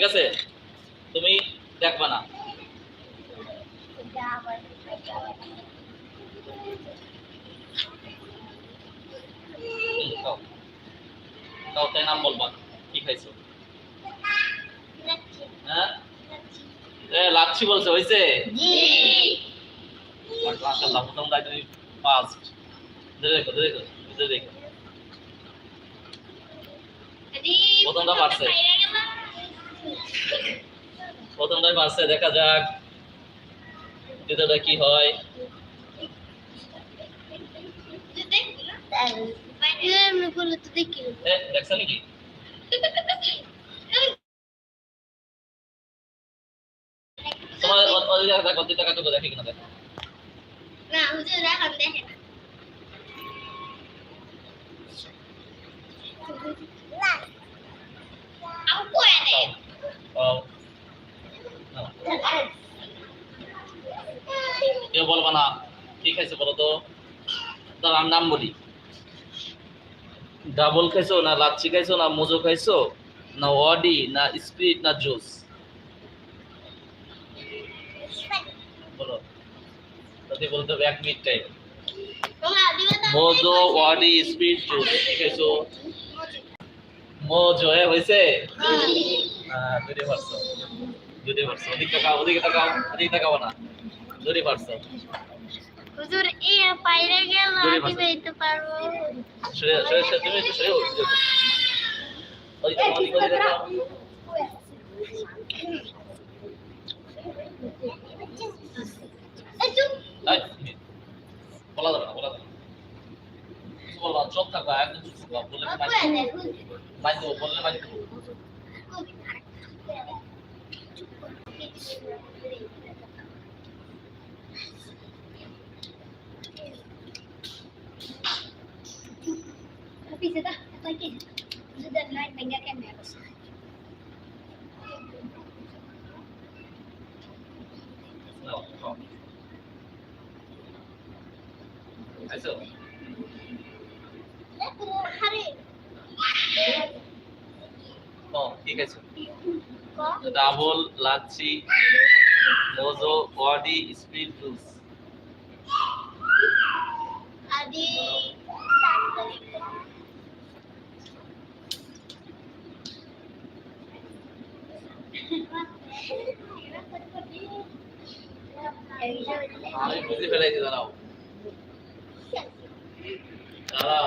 ঠিক আছে? তুমি দেখবা না। হ্যাঁ? বলছে প্রথম প্রথমটা পারছে। প্রথমটাই পারছে দেখা যাক। দ্বিতীয়টা কি হয়? দেখছ নাকি? তোমার টাকা দেখে কিনা দেখো। না হুজুর এখন দেখে। কেউ বলবা না। কি খাইছো বলো তো। তার নাম বলি। ডাবল খাইছো না লাচ্ছি খাইছো না মোজো খাইছো? না ওয়াডি, না স্পিরিট না জুস? বলো। বলতে হবে এক মিনিট এ হয়েছে? হ্যাঁ দুটি পারছ। দুটি পারছ। ওদিক তাকাও ওদিকে তাকাও ওদিকে তাকাও না। দুটি পারছ। হুজুর এ বাইরে গেল আমি বেরোতে পারব। সরে সরে সরে তুমি একটু সরে ওই ওদিকে ওদিকে তাকাও। এই চুপ এই, বলা যাবে না বলা যাবে বলবা চোখ থাকবা একদম চুপ থাকবা। বললে মাইক বললে mic Tapi sudah, tak lagi? Sudah naik tangga kan, ya, lassi mojo body speed আমি বুঝে ফেলাইছি দাঁড়াও। দাঁড়াও।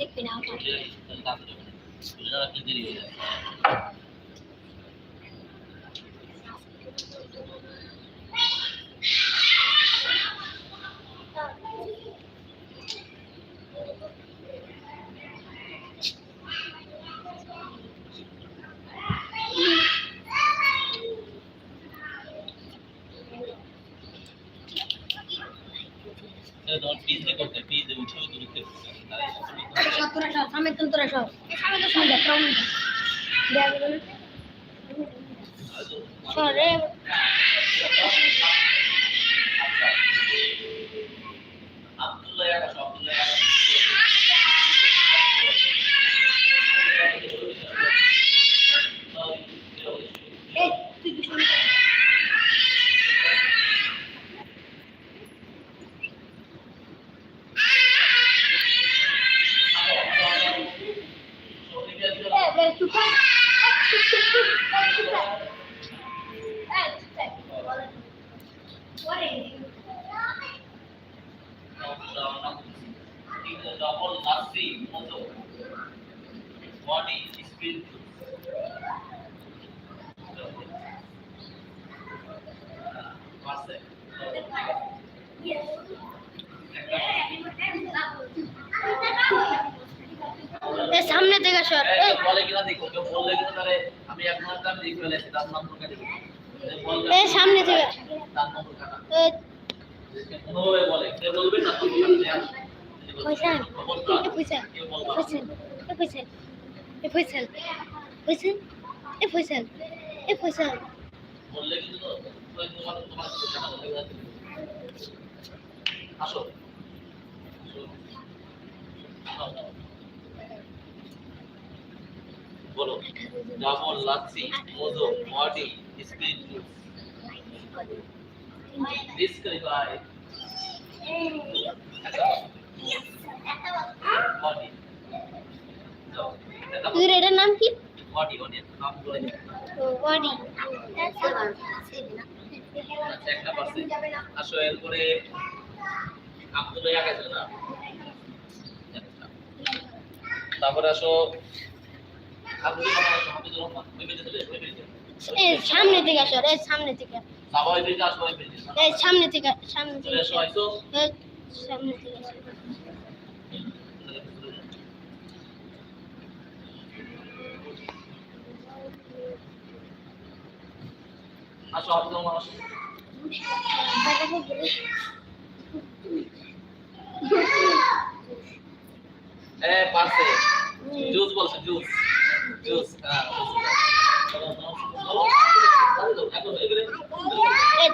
দেখবি না আমার দুইটা তাহলে দাম দেবে দুইটা রাখলে দেরি হয়ে যায় তাহলে তোমার পিস দিয়ে করতে পিস দিয়ে উঠে উঠে উঠতে সত্তর সব সামনে তো তোরা সব সামনে দেখ সরে। বলে কিনা দেখো কেউ বললে কিনা তাহলে আমি এক নম্বর আমি লিখে ফেলেছি তার নম্বর কাটে দেবো এই সামনে থেকে। তার নম্বর এ, কোনোভাবে বলে কেউ বলবে না তুমি পয়সা। বলবা এ পয়সা। কেউ এ পয়সা। এ পয়সা। পয়সা। এ পয়সা। এ পয়সা। বললে কিন্তু তোমার তোমার আসো। আসো। বলো ডাবল লাচ্ছি মোজো বডি যাও তোর এটার নাম কি নাম একটা পারছে আসো এরপরে আব্দুল গেছে না তারপরে আসো আব্দুল রহমান আসো হাফিজুর রহমান ওই পেজে চলে ওই পেজে এ সামনে থেকে সর এই সামনে থেকে। আসো এই সামনে থেকে সামনে থেকে আসো। এই সামনে থেকে। আসো। আসো জুস বলছে, জুস।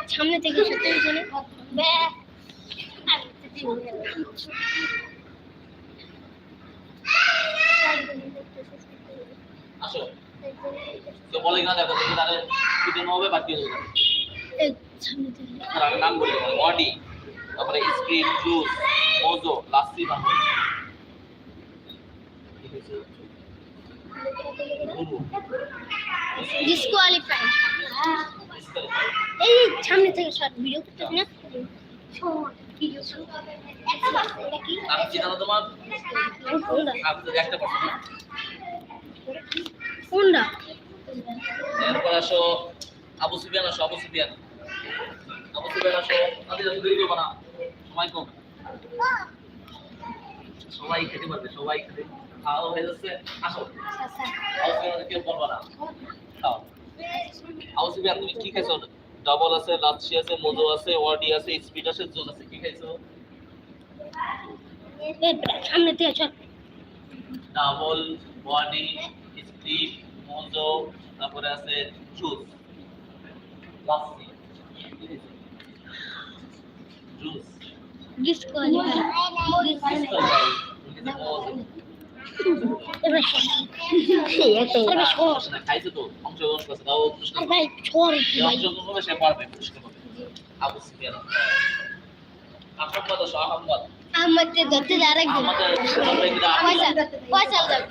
সামনে থেকে আসো। তো বলে দেখো তাহলে হবে নাম বলে বডি তারপরে স্ক্রিন জুস মোজো লাসি বানো ডিসকোয়ালিফাই এই সামনে থেকে সর ভিডিও করতেছ না? এটা কি আমি চিনানো তোমার? কোনটা? আপনি একটা পারছেন না কোনটা? এরপর আসো আবু সুফিয়ান আসো আবু সুফিয়ান। আবু সুফিয়ান আসো আমি যত দেরি করব না। সময় কম। সবাই খেতে পারবে সবাই খেতে। খাওয়া হয়ে যাচ্ছে আসো সুফিয়ান কেউ বলব না। খাও। আবু সুফিয়ান তুমি কি খাইছো? ডাবল আছে লাচ্ছি আছে মোজো আছে ওয়ার্ডি আছে স্পিড আছে জুস আছে কি খাইছো? সামনে থেকে সর ডাবল বডি স্পিড মোজো তারপরে আছে জুস। লাচ্ছি। জুস। ডিসকোয়ালিফাই এবার ধরতে আমাদের আমাদের কিন্তু পয়সা পয়সা দাও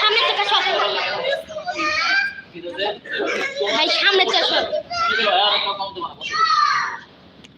সামনে থেকে ভাই সামনে থেকে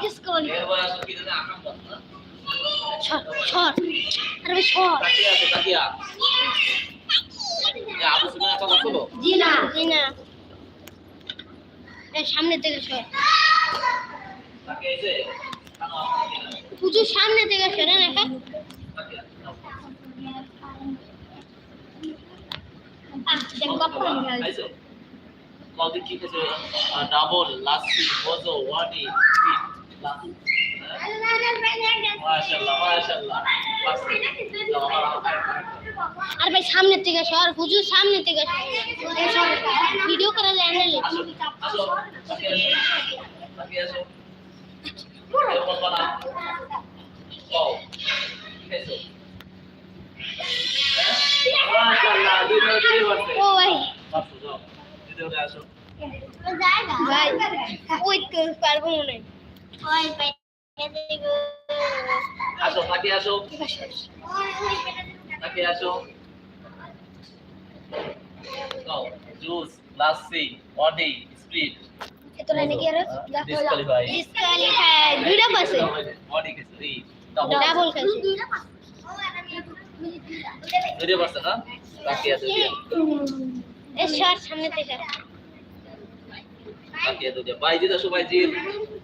ডিসকভারি আর আছে জি না জি না সামনে থেকে সর তাকিয়া এসে কানো পুজো সামনে থেকে সরে না কা তাকিয়া আহ দেখ বাপ্পা নিয়ে আইসো কলদি কি খেছে ডাবল লাসি মোজো ওয়াডি আর ভাই সামনে থেকে সর হুজুর সামনে থেকে ভিডিও করা পারছে ও ভাই। ওই পারব মনে হয়। আসো তাকিয়ে আসো তাকিয়ে আসো জুস লাসি বডি স্পিড এত লাইনে কি আর Disqualify. ডিসকোয়ালিফাই দুইটা পাশে বডি কিছু রি ডাবল ডাবল খাইছে দুইটা পারছে না তাকিয়ে আছে এ শর্ট সামনে থেকে তাকিয়ে দুইটা বাইজিদ আসো বাইজিদ বাইজিদ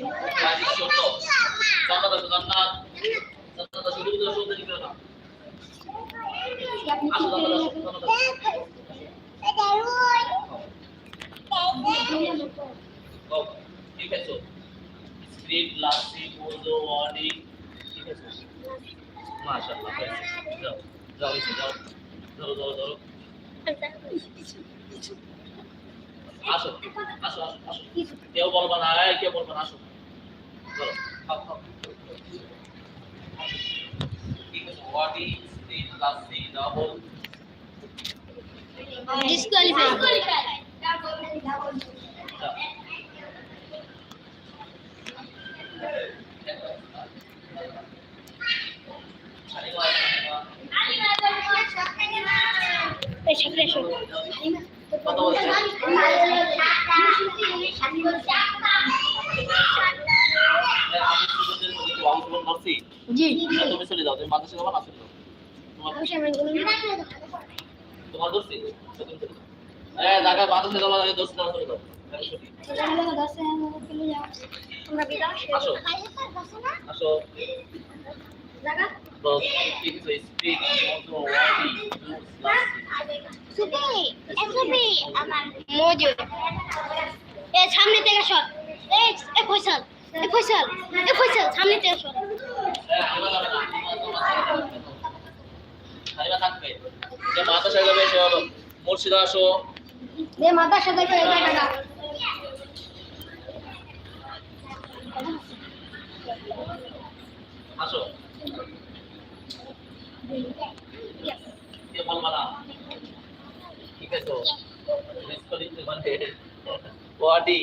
বাজি ছোট জান্নাত আসো জান্নাত জান্নাত শুরু করো শুরু করো না. ঠিক আছে স্ক্রিপ্ট লাসি মোজো ওয়ার্ডিং ঠিক আছে মাশাআল্লাহ যাও যাও যাও ধরো ধরো ধরো আসো আসো আসো কেউ বলবা না কেউ বলবা না আসো খাও ঠিক আছে ওয়ার্ডিং স্ক্রিপ্ট লাসি জি। তুমি চলে যাও তুমি মাদ্রাসা যাব না চলে যাও? তোমার তোমার দোস্তি তো তুমি চলে যাও এ জায়গা মাদ্রাসা যাব আগে দোস্ত না চলে যাও। আমি আসো। আসো। বস ঠিক আছে স্পিক মতো ওয়ার্ডি মজুদ এ সামনে থেকে সর। এ এ ফয়সাল এ ফয়সাল এ ফয়সাল সামনে থেকে থাকবে যে মাদ্রাসা যাবে সে হলো মুর্শিদা আসো। দে মাথা সাথে করে টাকা। আসো। ঠিক আছে। মানে বডি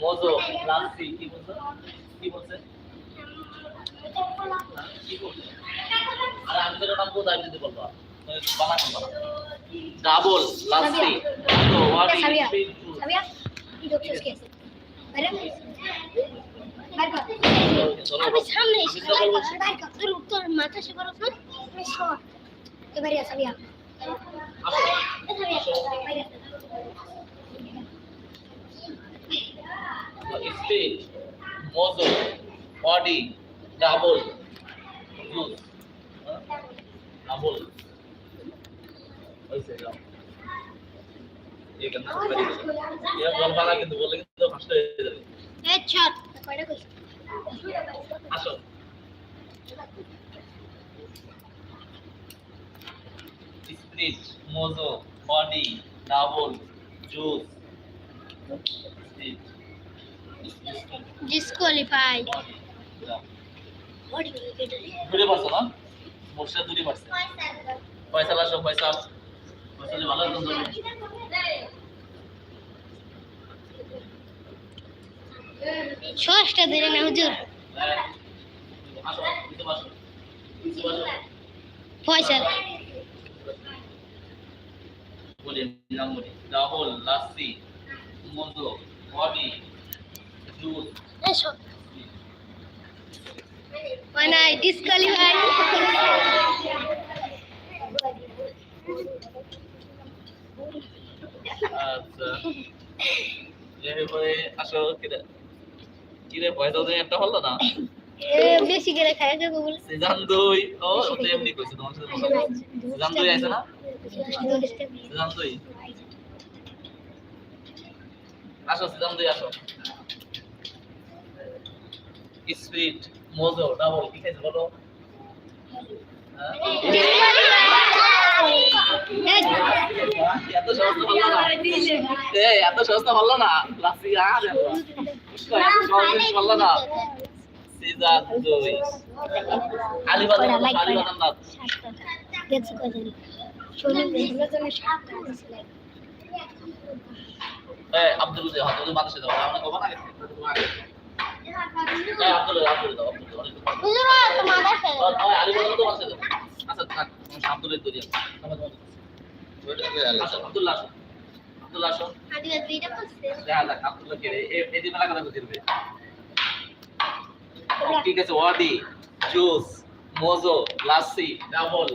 মোজো লাসি কি বলছো? কি বলছে? আরে আমি নাম কোথায় বলব বানা করবা double lassi mojo body Sabiya কি ডক্টর কে আছে আরে আমি সামনে এসে বার কর বার কর। তোর তোর মাথা সে এবারে সাবিয়া। আসো। সাবিয়া বাইরে speed mojo body double juice double আসো। Mojo body double juice disqualify দূরে পারছ না? মোর্শা দূরে পারছে। পয়সা আসো পয়সা। পয়সা ভালো একদম ধরো ষষ্ঠ দিনে না হুজুর? হ্যাঁ। ফয়সাল বলে বলি। Double lassi mojo body juice এসো মানে ডিসকালিফাই আচ্ছা এরপরে আসো কিরে? কিরে পয়সা তো একটা হলো না? বেশি করে খায় কে বল সিজন দুই। ও ও তো এমনি কইছে তোমার সাথে কথা সিজন দুই আছে না? সিজন দুই। আসো সিজন আসো। স্পিড মোজো ডাবল কি খাইছে বলো? হ্যাঁ? এত সস্তা বলল না। এত বলল না আব্দুল দে আব্দুল মানুষে দাও। আমরা কবা না? ঠিক আছে ওয়াডি juice mojo lassi double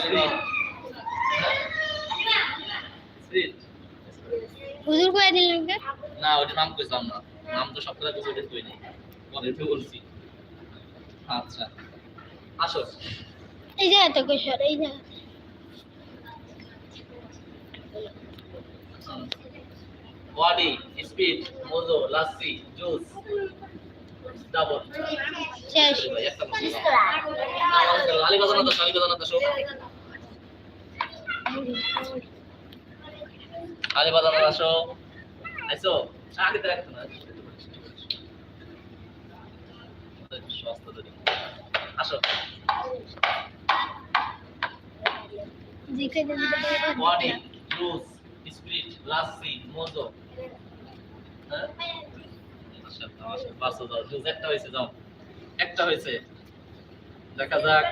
sweet হুজুর কই দিলেন কে না ওটা নাম কইছিলাম না। নাম তো সবটা কিছু ওটা কই নাই। পরে তো বলছি। আচ্ছা। আসো। এই যে এত কইছর এই যে। Body speed mojo lassi juice double শেষ। লালি বাজানো তো লালি বাজানো তো শো লালি বাজানো আসো। আইসো আগে রাখতো না। আসো। Body juice speed lassi mojo হ্যাঁ? একটা হয়েছে যাও। একটা হয়েছে। দেখা যাক।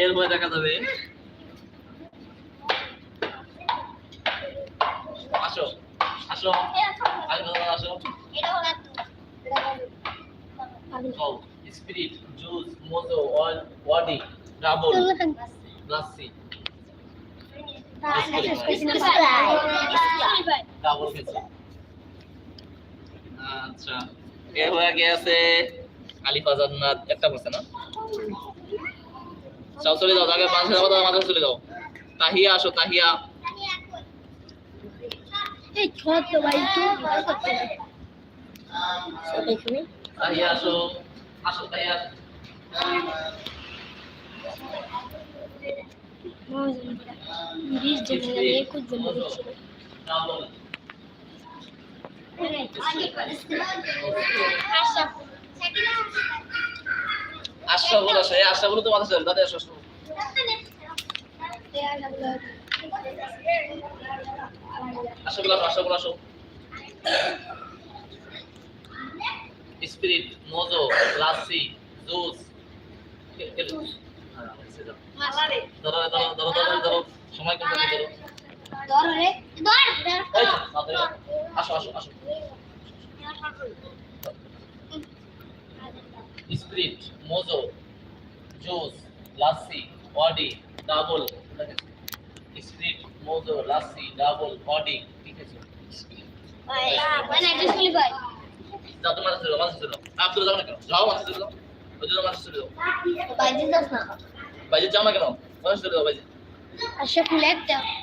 এর মধ্যে দেখা যাবে আসো spirit juice mojo oil body double lassi আচ্ছা। এ হয়ে গেছে আলিফা জান্নাত। একটা পড়ছে না? চাও চলে যাও আগে মাঝে যাব মাঝে চলে যাও তাহিয়া আসো, তাহিয়া। এই ছোট ভাই তো ভালো করতে দেখুন তাহিয়া আসো। আসো আশরাফুল আসো। আশরাফুল তো চলে আসো। আশরাফুল আসো spirit mojo juice lassi body double spirit mojo lassi double body ঠিক আছে?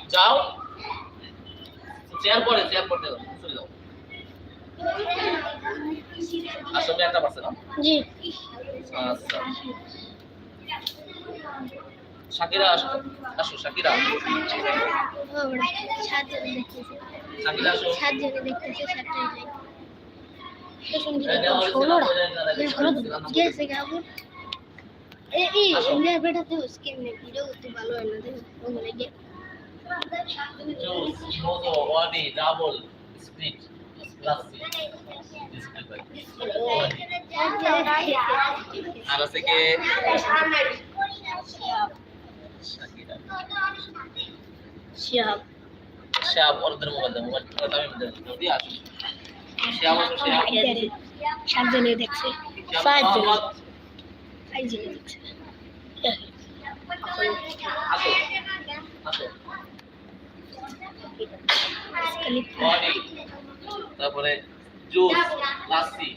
যাও চেয়ার পরে চেয়ার পরে চলে যাও। আসলে একটা পারছে না? জি। আচ্ছা। শাকিরা আসো আসো শাকিরা শাকিরা আসো। ডাবল স্প্লিট আর আছে কে ওরদের মোবাইল দাও মোবাইল আমি দিয়ে আসো সাতজনে দেখছে। পাঁচজন পাঁচজনে দেখছে। আসো। আসো। তারপরে জুস লাসি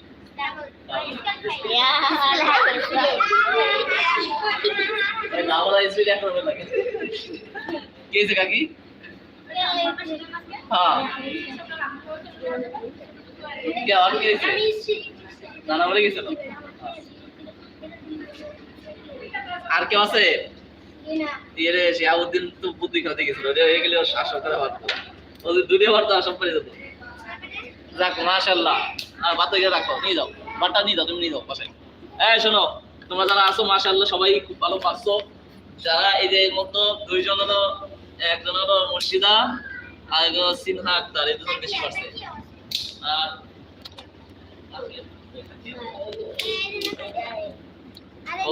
হ্যাঁ। আর কেউ আছে? শিয়াউদ্দিন তো বুদ্ধি খাতে গেছিল। হয়ে গেলে শাসক করে পারতো ওদের দুনিয়া পারতো সব পেরে যেত যাক মাশাল্লাহ আর রাখো নিয়ে যাও। বাটা নিয়ে যাও তুমি নিয়ে যাও এই শোনো তোমরা যারা সবাই খুব ভালো পারছ। যারা এই যে এর মতো দুইজন হলো একজন হলো মুর্শিদা আর একজন সিনহা আক্তার এই দুজন বেশি পারছে। আর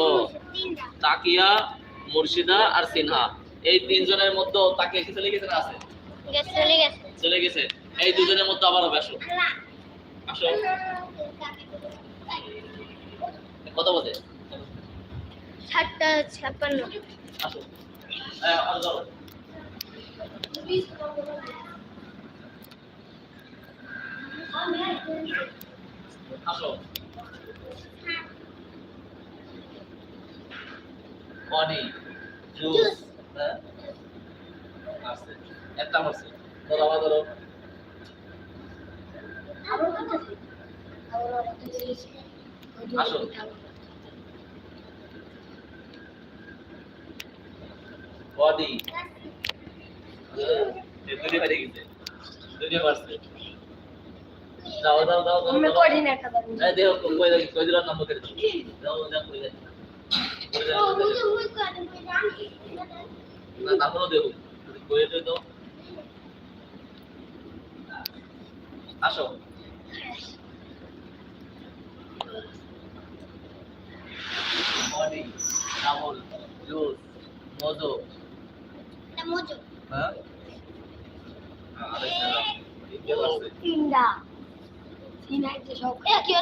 ও তাকিয়া মুর্শিদা আর সিনহা। এই তিনজনের মধ্যে তাকিয়া কি চলে গেছে না আছে? চলে গেছে। চলে গেছে। এই দুজনের মধ্যে আবার হবে আসো আসো কত বলছে সাতটা ছাপ্পান্ন। আসো। আসো। পানি জুস হ্যাঁ? আছে একটা মারছে ধরো আবার ধরো। বডি। দুটি বেড়ে গেছে। দুটি পারছে দাও দাও দাও দাও, আমরা দাও। কঠিন এই দেখো কই কই কই দিলাম নাম্বার করে দাও। দাও দাও কই দাও কই দাও, কই দাও। না তারপরে দেখো। কই দাও দাও আসো বডি ডাবল জুস মজো হ্যাঁ আরে সারা ঠিক আছে তিনটা তিনটা সব কি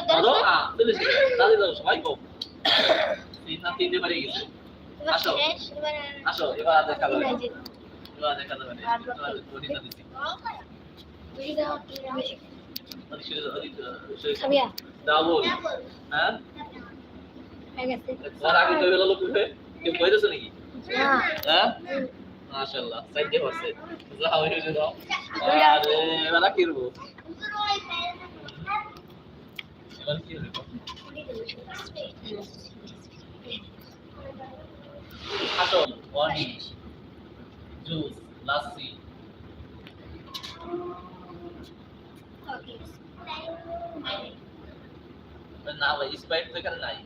ধরো আ চলেছে দাদি ধরো সবাই কম। তিন না তিনটে বাড়ি গেছে। আসো। আসো এবার দেখা যাবে। এবার দেখা যাবে। এবার দিচ্ছি সাবিয়া হ্যাঁ হয়ে? তোমার আগে তো বেলা লোক উঠে কেউ কইতেছো নাকি? না। হ্যাঁ? মাশাআল্লাহ সাইডে পারছে যাও হইছে দাও। আরে এবার কি করব এবার কি করব আসো ওয়ানি জুস লাসি না ভাই স্প্রাইট তো এখানে নাই।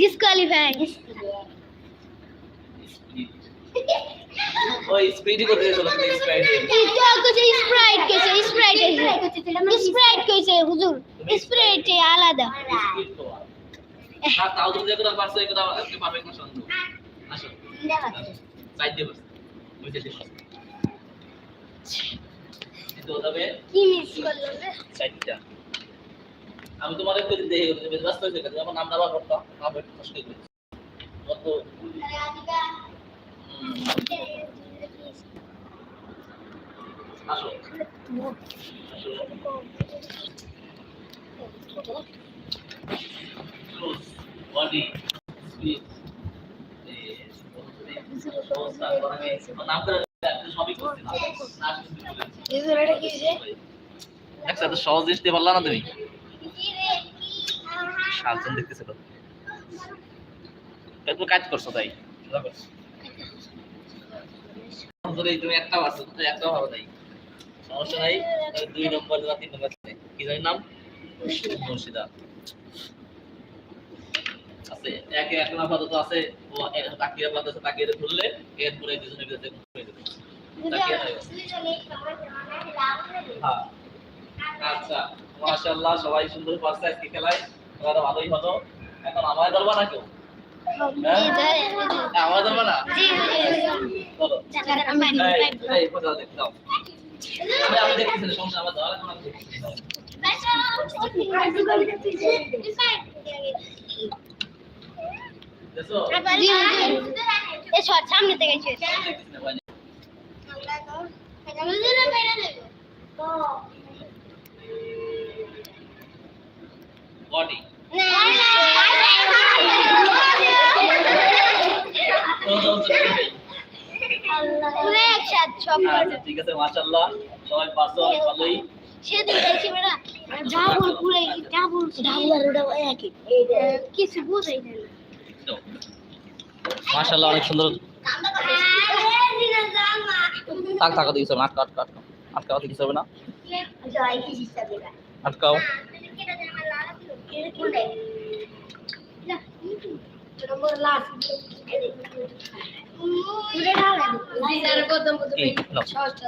ডিসকোয়ালিফাই ওই স্পিডই করতে চলো স্প্রাইট কইছে স্প্রাইট কইছে স্প্রাইট স্প্রাইট কইছে হুজুর। স্প্রাইট আলাদা। স্পিড তাও তুমি যেগুলো পারছ এগুলো আজকে পারবে না সন্দেহ। আসো। সাইড দিয়ে বসো। বুঝে দিও কি মিস করলাম রে সাইডটা আমি তোমার একটু দেখে তুমি ব্যস্ত হয়েছে কেন যখন আমরা আবার করতাম আমরা একটু কষ্ট করি কত নাম করতে একসাথে সহজ জিনিস দিয়ে পারলা না তুমি শালচন দেখতেছে তো একটু কাজ করছ তাই? যদি তুমি একটা পারছ তো একটা ভালো তাই। সমস্যা নাই দুই নম্বর বা তিন নম্বর। কি জানি নাম? মুর্শিদা। আছে একে এখন আপাতত আছে ও তাকিয়ে আপাতত আছে তাকিয়ে ধরলে এরপরে দুজনের ভিতরে হয়ে যাবে তাকিয়ে হ্যাঁ। আচ্ছা। মাশাআল্লাহ সবাই সুন্দর পারছে আজকে খেলায়। ওরা ভালোই হলো এখন আমায় ধরবা না কেউ হ্যাঁ? আমায় না? চলো। এই এই কোথাও দাও আমি দেখতেছি সমস্যা আমার যাওয়ার এখন আমি দেখতেছি না। দেখছ? সামনে থেকে গেছে তো, তো, আচ্ছা, ঠিক আছে মাশাআল্লাহ। সবাই পারছ ভালোই। সেদিন দেখছি বেটা। ডাবল পুরে ডাবল ডাবল ওটা একই। কিছু বুঝাই না। মাশাআল্লাহ অনেক সুন্দর। থাক থাকা দিয়েছ না। আটকা আটকা আটকা আটকাও হবে না। আটকাও। লাস্ট এই, নাও। সহজটা